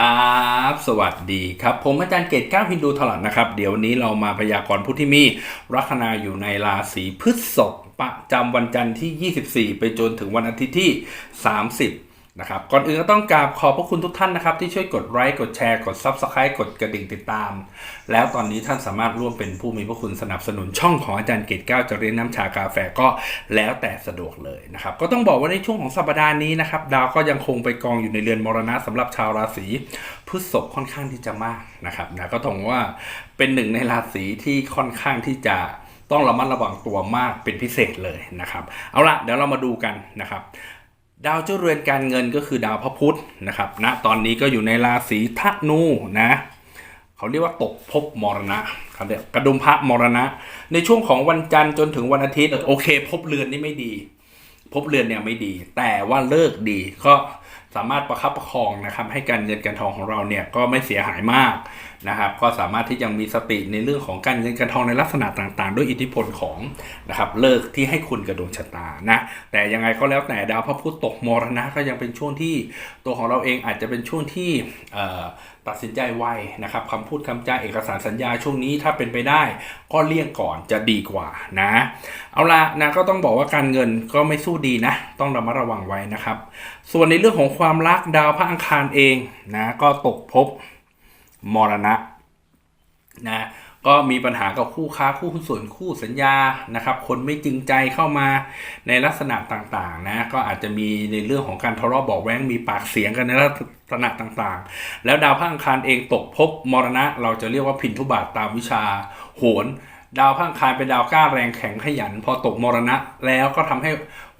ครับ สวัสดีครับ ผมอาจารย์เกตก้าวฮินดูถลัดนะครับ เดี๋ยวนนี้เรามาพยากรณ์ผู้ที่มีลัคนาอยู่ในราศีพฤษภประจำวันจันทร์ที่ 24 ไปจนถึงวันอาทิตย์ที่ 30 นะครับก่อนอื่นก็ต้องกราบขอบพระคุณทุกท่านนะครับ ที่ช่วยกดไลค์กดแชร์กด Subscribe กดกระดิ่งติดตาม แล้วตอนนี้ท่านสามารถร่วมเป็นผู้มีพระคุณสนับสนุนช่องของอาจารย์เกตก้าวจะเรียนน้ำชากาแฟก็แล้วแต่สะดวกเลยนะครับก็ต้องบอกว่าในช่วงของสัปดาห์นี้นะครับดาวก็ยังคงไปกองอยู่ในเรือนมรณะสำหรับชาวราศีพฤษภค่อนข้างที่จะมากนะครับนะก็ต้องว่าเป็นหนึ่งในราศีที่ค่อนข้างที่จะต้องระมัดระวังตัวมากเป็นพิเศษเลยนะครับเอาละเดี๋ยวเรามาดูกันนะครับ ดาวเจ้าเรือนการเงินก็คือดาวพระพุธนะครับณตอนนี้ก็อยู่ในราศีธนูนะเขาเรียกว่าตกภพมรณะเขาเรียกกระดุมพระมรณะ ในช่วงของวันจันทร์จนถึงวันอาทิตย์โอเคภพเรือนนี่ไม่ดีภพเรือนเนี่ยไม่ดี แต่ว่าเลิกดีก็สามารถประคับประคองนะครับให้การเงินการทองของเราเนี่ยก็ไม่เสียหายมาก นะครับก็สามารถที่ยังมีสติในเรื่องของการเงินการทองในลักษณะต่างๆ ด้วยอิทธิพลของนะครับเลิกที่ให้คุณกระดวงชะตานะแต่ยังไงก็แล้วแต่ดาวพระพุธตกมรณะก็ยังเป็นช่วงที่ตัวของเราเองอาจจะเป็นช่วงที่ตัดสินใจไวนะครับคำพูดคำจาเอกสารสัญญาช่วงนี้ถ้าเป็นไปได้ก็เลี่ยงก่อนจะดีกว่านะเอาละนะก็ต้องบอกว่าการเงินก็ไม่สู้ดีนะ ต้องระมัดระวังไว้นะครับ ส่วนในเรื่องของความรักดาวพระอังคารเองนะก็ตกภพ มรณะนะก็มีปัญหากับคู่ค้าคู่หุ้นส่วนคู่สัญญานะครับ คนไม่จริงใจเข้ามาในลักษณะต่างๆนะก็อาจจะมีในเรื่องของการทะเลาะเบอกแว้งมีปากเสียงกันในลักษณะต่างๆ แล้วดาวพระอังคารเองตกภพมรณะ เราจะเรียกว่าพินทุบาทตามวิชาโหรดาวพระอังคารเป็นดาวกล้าแรงแข็งขยัน พอตกมรณะ แล้วก็ทำให้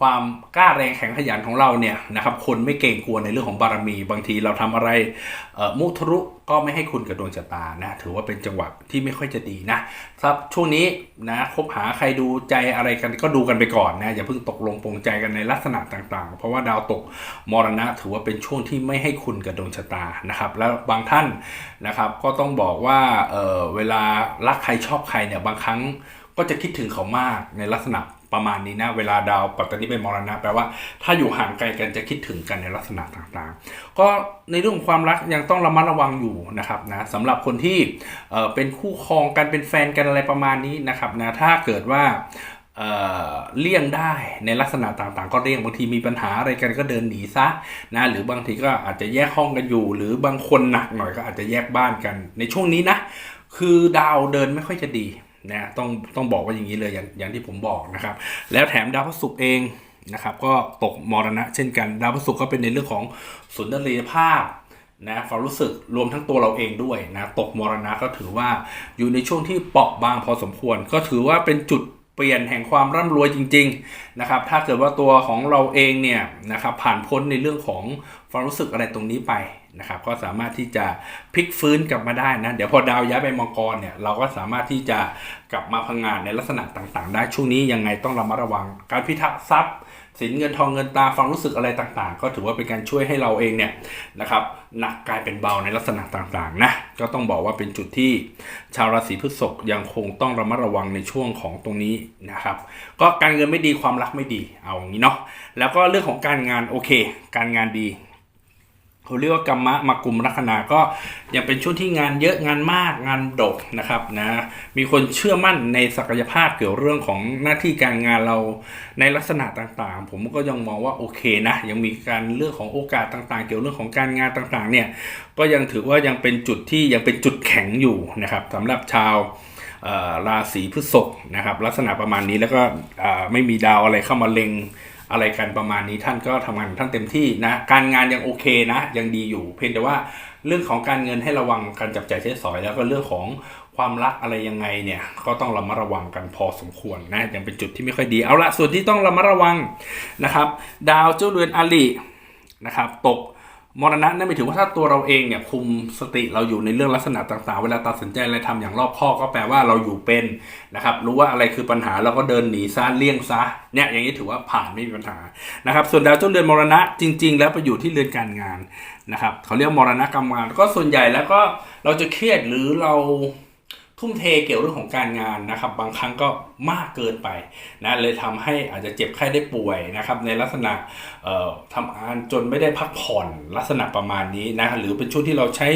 ความกล้าแรงแข็งขยันของเราเนี่ยนะครับคนไม่เกรงกลัวในเรื่องของบารมี บางทีเราทำอะไรมุทะรุก็ไม่ให้คุณกับดวงชะตานะถือว่าเป็นจังหวะที่ไม่ค่อยจะดีนะครับช่วงนี้นะคบหาใครดูใจอะไรกันก็ดูกันไปก่อนนะอย่าเพิ่งตกลงปรงใจกันในลักษณะต่างๆ เพราะว่าดาวตกมรณะถือว่าเป็นช่วงที่ไม่ให้คุณกับดวงชะตานะครับแล้วบางท่านนะครับก็ต้องบอกว่าเเวลารักใครชอบใครเนี่ยบางครั้งก็จะคิดถึงเขามากในลักษณะ ประมาณนี้นะเวลาดาวปัตตานีเป็นมรณะแปลว่าถ้าอยู่ห่างไกลกันจะคิดถึงกันในลักษณะต่างๆ ก็ในเรื่องของความรักยังต้องระมัดระวังอยู่นะครับนะสำหรับคนที่เเป็นคู่ครองกันเป็นแฟนกันอะไรประมาณนี้นะครับนะถ้าเกิดว่าเลี่ยงได้ในลักษณะต่างๆ ก็เลี่ยงบางทีมีปัญหาอะไรกันก็เดินหนีซะนะหรือบางทีก็อาจจะแยกห้องกันอยู่ หรือบางคนหนักหน่อยก็อาจจะแยกบ้านกัน ในช่วงนี้นะคือดาวเดินไม่ค่อยจะดี นะต้องต้องบอกว่าอย่างนี้เลยอย่างอย่างที่ผมบอกนะครับ แล้วแถมดาวพฤหัสเองนะครับ ก็ตกมรณะเช่นกัน ดาวพฤหัสก็เป็นในเรื่องของสุนทรียภาพนะความรู้สึกรวมทั้งตัวเราเองด้วยนะตกมรณะก็ถือว่าอยู่ในช่วงที่เปราะบางพอสมควร ก็ถือว่าเป็นจุดเปลี่ยนแห่งความร่ำรวยจริง ๆนะครับ ถ้าเกิดว่าตัวของเราเองเนี่ยนะครับผ่านพ้นในเรื่องของความรู้สึกอะไรตรงนี้ไป นะครับก็สามารถที่จะพลิกฟื้นกลับมาได้นะ เดี๋ยวพอดาวย้ายไปมังกรเนี่ยเราก็สามารถที่จะกลับมาพังงานในลักษณะต่างๆ ได้ช่วงนี้ยังไงต้องระมัดระวัง การพิทักษ์ทรัพย์ สินเงินทองเงินตาความรู้สึกอะไรต่างๆ ก็ถือว่าเป็นการช่วยให้เราเองเนี่ยนะครับหนักกลายเป็นเบาในลักษณะต่างๆนะก็ต้องบอกว่าเป็นจุดที่ชาวราศีพฤษภยังคงต้องระมัดระวังในช่วงของตรงนี้นะครับก็การเงินไม่ดีความรักไม่ดีเอาอย่างนี้เนาะแล้วก็เรื่องของการงานโอเค การงานดี เขาเรียกว่ากรรมะมากุมลัคนาก็ยังเป็นช่วงที่งานเยอะงานมากงานดกนะครับนะมีคนเชื่อมั่นในศักยภาพเกี่ยวเรื่องของหน้าที่การงานเราในลักษณะต่างๆ ผมก็ยังมองว่าโอเคนะยังมีการเรื่องของโอกาสต่างๆ เกี่ยวเรื่องของการงานต่างๆเนี่ยก็ยังถือว่ายังเป็นจุดที่ยังเป็นจุดแข็งอยู่นะครับสำหรับชาวราศีพฤษภนะครับลักษณะประมาณนี้แล้วก็ไม่มีดาวอะไรเข้ามาเล็ง อะไรกันประมาณนี้ท่านก็ทำงานของท่านเต็มที่นะ การงานยังโอเคนะ ยังดีอยู่ เพียงแต่ว่าเรื่องของการเงินให้ระวังการจับจ่ายใช้สอย แล้วก็เรื่องของความรักอะไรยังไงเนี่ยก็ต้องระมัดระวังกันพอสมควรนะยังเป็นจุดที่ไม่ค่อยดีเอาละส่วนที่ต้องระมัดระวังนะครับ ดาวเจ้าเรือนอลินะครับตก มรณะนั่นหมายถึงว่าถ้าตัวเราเองเนี่ยคุมสติเราอยู่ในเรื่องลักษณะต่างๆ เวลาตัดสินใจอะไรทำอย่างรอบคอบก็แปลว่าเราอยู่เป็นนะครับรู้ว่าอะไรคือปัญหาเราก็เดินหนีซะเลี่ยงซะเนี่ยอย่างนี้ถือว่าผ่านไม่มีปัญหานะครับส่วนดาวเจ้าเรือนมรณะจริง ๆ แล้วไปอยู่ที่เรือนการงานนะครับเขาเรียกมรณะกรรมงาน ก็ส่วนใหญ่แล้วก็เราจะเครียดหรือเรา ทุ่มเทเกี่ยวเรื่องของการงานนะครับ บางครั้งก็มากเกินไปนะเลยทำให้อาจจะเจ็บไข้ได้ป่วยนะครับในลักษณะเอ่อทำงานจนไม่ได้พักผ่อนลักษณะประมาณนี้นะหรือเป็นช่วงที่เราใช้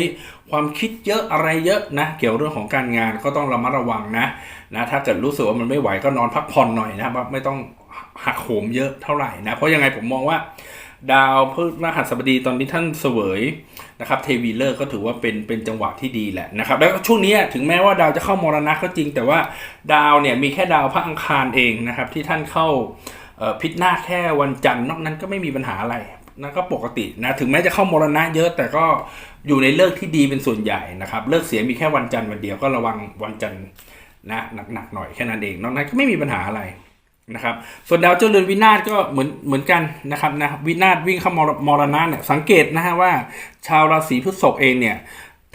ความคิดเยอะอะไรเยอะนะเกี่ยวเรื่องของการงานก็ต้องระมัดระวังนะนะถ้าเกิดรู้สึกว่ามันไม่ไหวก็นอนพักผ่อนหน่อยนะครับไม่ต้องหักโหมเยอะเท่าไหร่นะเพราะยังไงผมมองว่า ดาวพฤหัสบดีตอนนี้ท่านเสวยนะครับเทวีเลิกษ์ก็ถือว่าเป็นเป็นจังหวะที่ดีแหละนะครับ แล้วช่วงนี้ถึงแม้ว่าดาวจะเข้ามรณะก็จริง แต่ว่าดาวเนี่ยมีแค่ดาวพระอังคารเองนะครับ ที่ท่านเข้าพิษหน้าคแค่วันจันทร์นอกนั้นก็ไม่มีปัญหาอะไรนั่นก็ปกตินะถึงแม้จะเข้ามรณะเยอะ แต่ก็อยู่ในเลิกที่ดีเป็นส่วนใหญ่นะครับเลิกเสียมีแค่วันจันทร์วันเดียวก็ระวังวันจันทร์นะหนักๆหน่อยแค่นั้นเองนอกนั้นก็ไม่มีปัญหาอะไร นะครับส่วนดาวเจ้าเรือนวินาศก็เหมือนเหมือนกันนะครับนะวินาศวิ่งเข้ามรมรณะเนี่ยสังเกตนะฮะว่า ชาวราศีพฤษภเองเนี่ย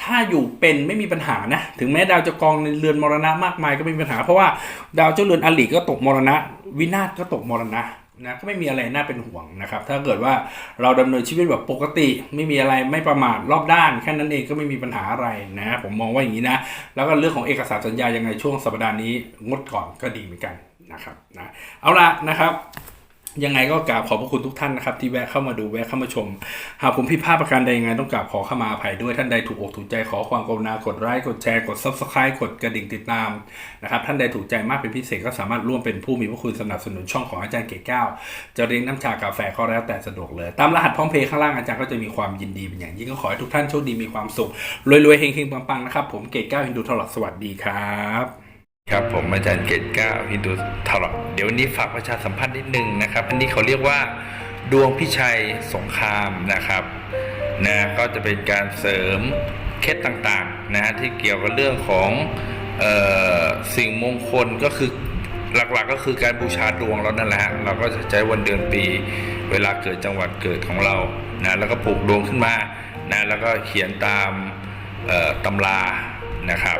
ถ้าอยู่เป็นไม่มีปัญหานะถึงแม้ดาวจะกองในเรือนมรณะมากมายก็ไม่มีปัญหา เพราะว่าดาวเจ้าเรือนอลิก็ตกมรณะ วินาศก็ตกมรณะนะก็ไม่มีอะไรน่าเป็นห่วงนะครับ ถ้าเกิดว่าเราดำเนินชีวิตแบบปกติ ไม่มีอะไรไม่ประมาทรอบด้านแค่นั้นเองก็ไม่มีปัญหาอะไรนะผมมองว่าอย่างนี้นะแล้วก็เรื่องของเอกสารสัญญายังไงช่วงสัปดาห์นี้งดก่อนก็ดีเหมือนกัน นะครับนะเอาละนะครับยังไงก็กราบขอบพระคุณทุกท่านนะครับที่แวะเข้ามาดูแวะเข้ามาชม หากผมผิดพลาดประการใดยังไงต้องกราบขอเข้ามาอภัยด้วยท่านใดถูกอกถูกใจขอความกรุณากดไลค์กดแชร์กด subscribe กดกระดิ่งติดตามนะครับท่านใดถูกใจมากเป็นพิเศษก็สามารถร่วมเป็นผู้มีพระคุณสนับสนุนช่องของอาจารย์เกศเก้าจะเรียนน้ำชากาแฟก็แล้วแต่สะดวกเลย ตามรหัสพร้อมเพย์ข้างล่างอาจารย์ก็จะมีความยินดีเป็นอย่างยิ่งก็ขอให้ทุกท่านโชคดีมีความสุขรวยๆเฮงๆปังๆนะครับผมเกศเก้าฮินดูทลอดสวัสดีครับ ครับผมอาจารย์เกตเก้าฮินดูทลอดเดี๋ยววันนี้ฝากประชาสัมพันธ์นิดนึงนะครับ อันนี้เขาเรียกว่าดวงพิชัยสงครามนะครับนะก็จะเป็นการเสริมเคล็ดต่างๆนะฮะที่เกี่ยวกับเรื่องของเออสิ่งมงคลก็คือหลักๆก็คือการบูชาดวงเรานั่นแหละฮะเราก็จะใช้วันเดือนปี เวลาเกิดจังหวัดเกิดของเรานะแล้วก็ปลูกดวงขึ้นมานะแล้วก็เขียนตามตำรานะครับ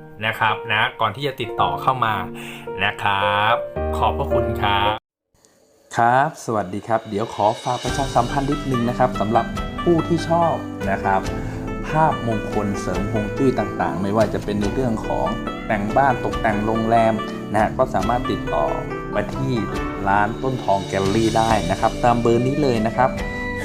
นะครับนะก่อนที่จะติดต่อเข้ามานะครับ ขอบพระคุณครับครับ สวัสดีครับ เดี๋ยวขอฝากประชาสัมพันธ์นิดนึงนะครับสำหรับผู้ที่ชอบนะครับ ภาพมงคลเสริมฮวงจุ้ยต่างๆ ไม่ว่าจะเป็นในเรื่องของแต่งบ้านตกแต่งโรงแรมนะฮะก็สามารถติดต่อมาที่ร้านต้นทองแกลลี่ได้นะครับ ตามเบอร์นี้เลยนะครับ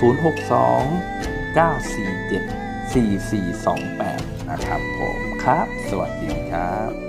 062 947 4428 นะครับผม ครับ สวัสดีครับ